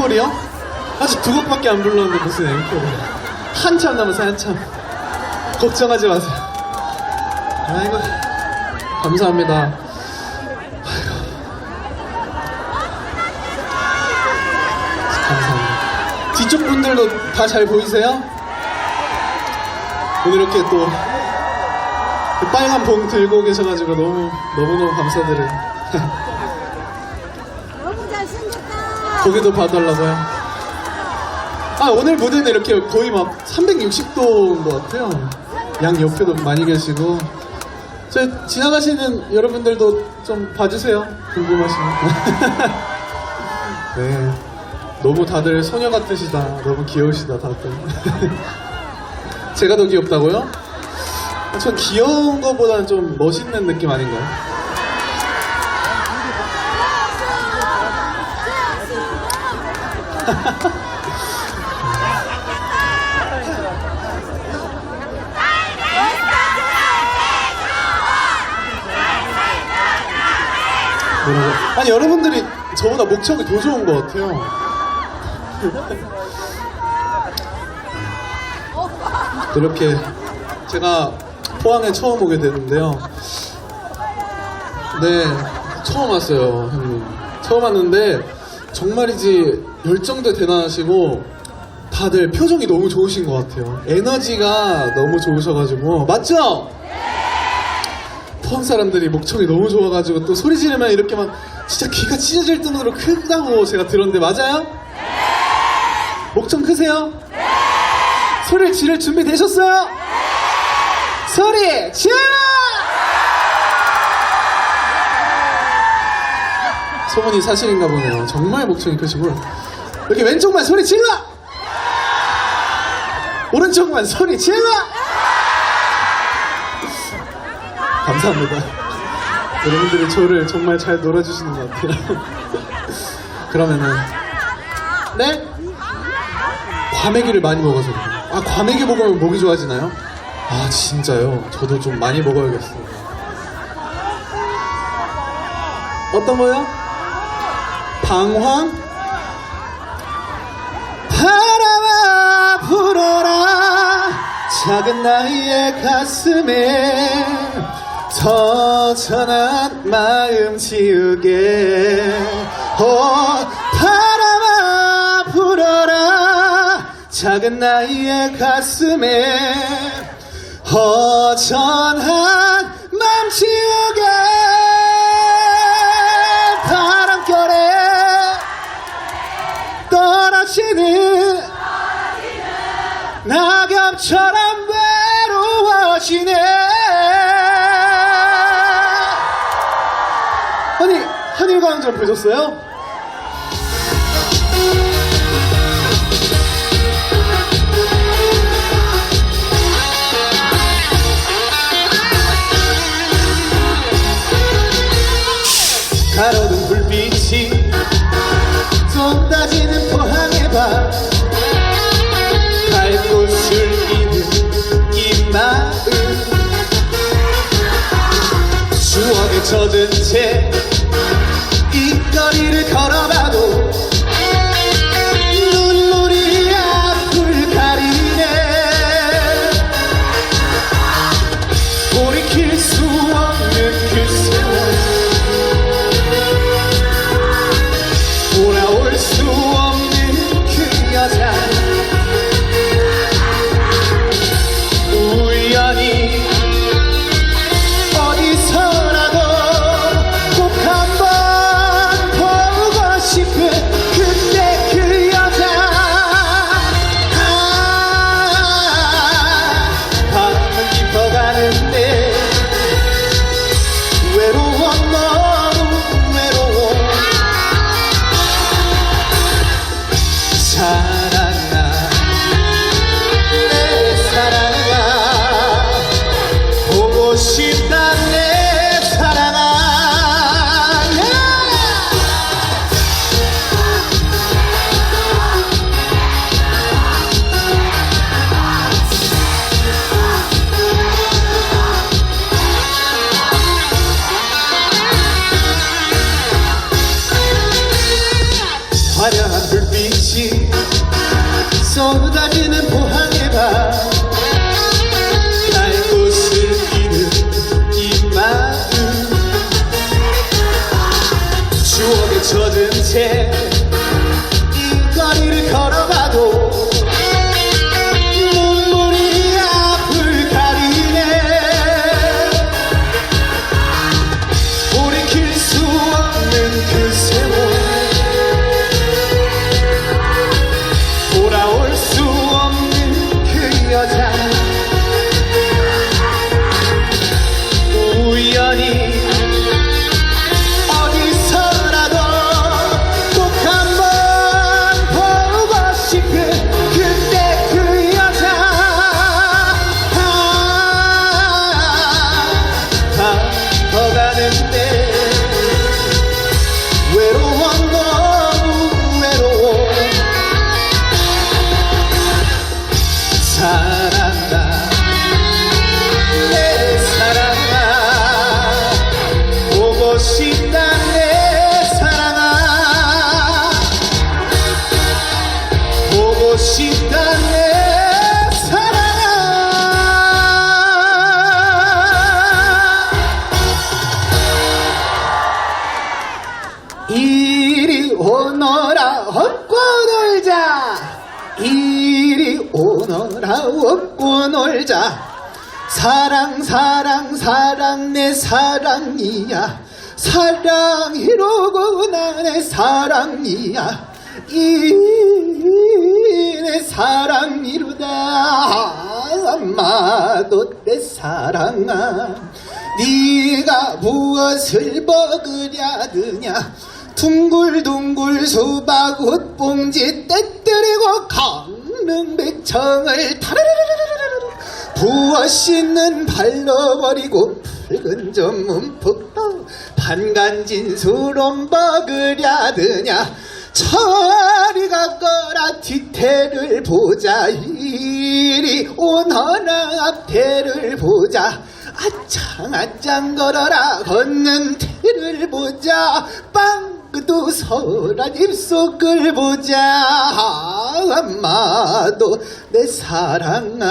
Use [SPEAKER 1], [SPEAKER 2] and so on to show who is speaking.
[SPEAKER 1] 앵콜이요? 아직 두 곡밖에 안 불렀는데 무슨 앵콜이야. 한참 남았어요, 한참. 걱정하지 마세요. 아이고, 감사합니다. 아이고. 감사합니다. 뒤쪽 분들도 다 잘 보이세요? 오늘 이렇게 또그 빨간 봉 들고 계셔가지고 너무 너무너무 감사드려요. 고기도 봐달라고요. 아 오늘 무대는 이렇게 거의 막 360도인 것 같아요. 양 옆에도 많이 계시고 저 지나가시는 여러분들도 좀 봐주세요. 궁금하시면. 네. 너무 다들 소녀 같으시다. 너무 귀여우시다 다들. 제가 더 귀엽다고요? 전 귀여운 것보다는 좀 멋있는 느낌 아닌가요? 아니 여러분들이 저보다 목청이 더 좋은 것 같아요. 이렇게 제가 포항에 처음 오게 됐는데요. 네, 처음 왔어요, 형님. 처음 왔는데 정말이지 열정도 대단하시고 다들 표정이 너무 좋으신 것 같아요. 에너지가 너무 좋으셔가지고 맞죠? 포항 사람들이 목청이 너무 좋아가지고 또 소리 지르면 이렇게 막 진짜 귀가 찢어질 정도로 크다고 제가 들었는데 맞아요? 목청 크세요? 소리를 지를 준비 되셨어요? 소리 질러! 소문이 사실인가 보네요. 정말 목청이 크시고 이렇게 왼쪽만 소리 질러! 오른쪽만 소리 질러! 감사합니다. 여러분들이 저를 정말 잘 놀아주시는 것 같아요. 그러면은 네? 과메기를 많이 먹어서 그래요. 아 과메기 먹으면 목이 좋아지나요? 아 진짜요? 저도 좀 많이 먹어야겠어요. 어떤 거요? 방황? 불어라 작은 나의 가슴에 서전한 마음 지우게. 어 바람아 불어라 작은 나의 가슴에 허전한 맘 지우게 낙엽처럼 외로워지네 아니 한일광장 보셨어요? 젖은 채 Para del bici Sono da
[SPEAKER 2] 놀아 웃고 놀자. 사랑 사랑 사랑 내 사랑이야. 사랑 이러고 나내 사랑이야. 이내 사랑이로다. 엄마도 내 사랑아. 네가 무엇을 먹으랴 드냐. 둥글둥글 수박옷 봉지 떼뜨리고 강릉백 청을 타르르르르르르 부어 씻는 발로 버리고 붉은 전문 푹떠 반간진 수론 먹으랴 드냐 저리 가거라 뒤태를 보자 이리 오너라 앞태를 보자 아짱 아짱 걸어라 걷는 태를 보자 빵 도 서라 입속을 보자. 엄마도 내 사랑아